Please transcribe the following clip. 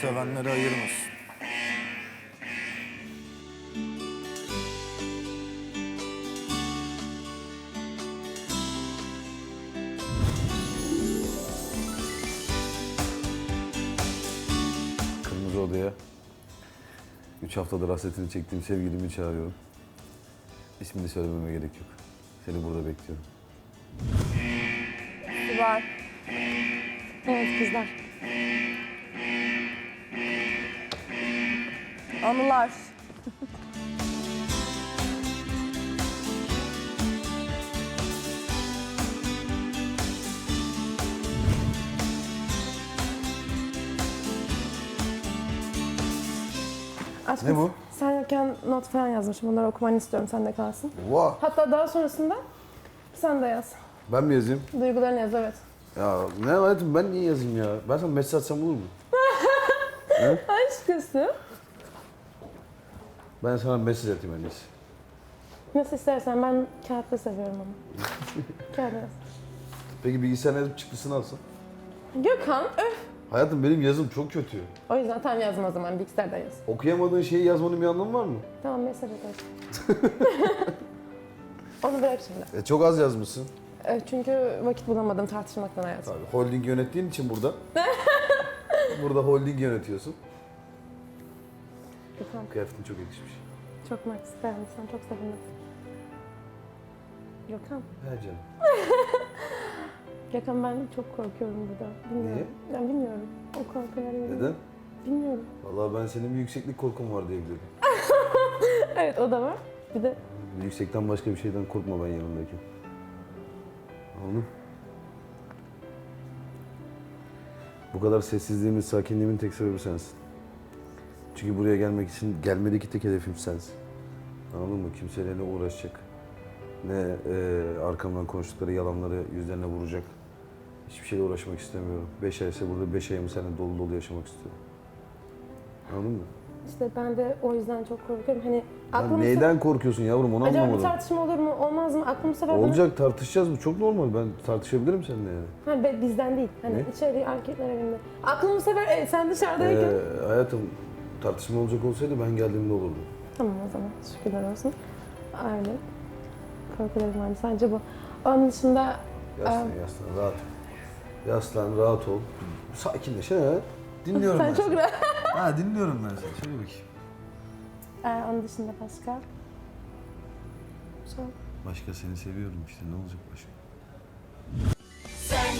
sevenleri ayırmasın. Kırmızı Oda'ya 3 haftadır hasretini çektiğim sevgilimi çağırıyorum. İsmini söylememe gerek yok. Seni burada bekliyorum. Var. Evet kızlar. Anılar. Aşkım, Ne bu? Sen yokken not falan yazmışım. Onları okumanı istiyorum. Sende kalsın. Vah! Hatta daha sonrasında sen de yaz. Ben mi yazayım? Duygularını yaz evet. Ya ne hayatım ben niye yazayım ya? Ben sana mesaj atsam olur mu? Aşkısı. Ben sana mesaj atayım en iyisi. Nasıl istersen ben kağıtta seviyorum ama. Kağıtta yaz. Peki bilgisayar yazıp çıktısını alsın. Gökhan öf. Hayatım benim yazım çok kötü. O yüzden tam yazma o zaman bilgisayarda yaz. Okuyamadığın şeyi yazmanın bir anlamı var mı? Tamam mesaj atarsın. Onu bırak şimdi. E, çok az yazmışsın. E, Çünkü vakit bulamadım tartışmaktan hayatım. Tabii holding yönettiğin için burada. burada holding yönetiyorsun. Gökhan Kıyafetin çok yakışmış. çok mersi beğendiysen çok sevindim. Gökhan. He canım. Gökhan ben çok korkuyorum burada. Bilmiyorum. Ben bilmiyorum. O korkuları Neden? Bilmiyorum. Vallahi ben senin bir yükseklik korkun var diyebilirim. Evet o da var. Bir de Yüksekten başka bir şeyden korkma ben yanındayken. Anladın? Bu kadar sessizliğimin, sakinliğimin tek sebebi sensin. Çünkü buraya gelmek için gelmedeki tek hedefim sensin. Anladın mı? Kimseyle ne uğraşacak, ne e, arkamdan konuştukları yalanları yüzlerine vuracak. Hiçbir şeyle uğraşmak istemiyorum. Beş ay ise burada beş ayımı seninle dolu dolu yaşamak istiyorum. Anladın mı? işte ben de o yüzden çok korkuyorum. Hani aklım neyden korkuyorsun yavrum onu Acaba bir anlamadım. tartışma olur mu? Olmaz mı? Aklım bu sefer bana- Olacak tartışacağız bu çok normal. Ben tartışabilirim seninle yani. Ha, be- bizden değil. Hani Ne? içeri erkekler evinde. Aklım bu sefer e, sen dışarıdayken. Ee, hayatım tartışma olacak olsaydı ben geldiğimde olurdu. Tamam o zaman. Şükürler olsun. Öyle. Korkularım vardı. Sadece bu. Onun dışında Yaslan Ee, yaslan rahat. Yaslan rahat ol. Sakinleş. Dinliyorum sen ben çok seni. rahat. Ha dinliyorum ben seni. Söyle bakayım. Ee, onun dışında başka. Başka seni seviyorum işte ne olacak başka? Sen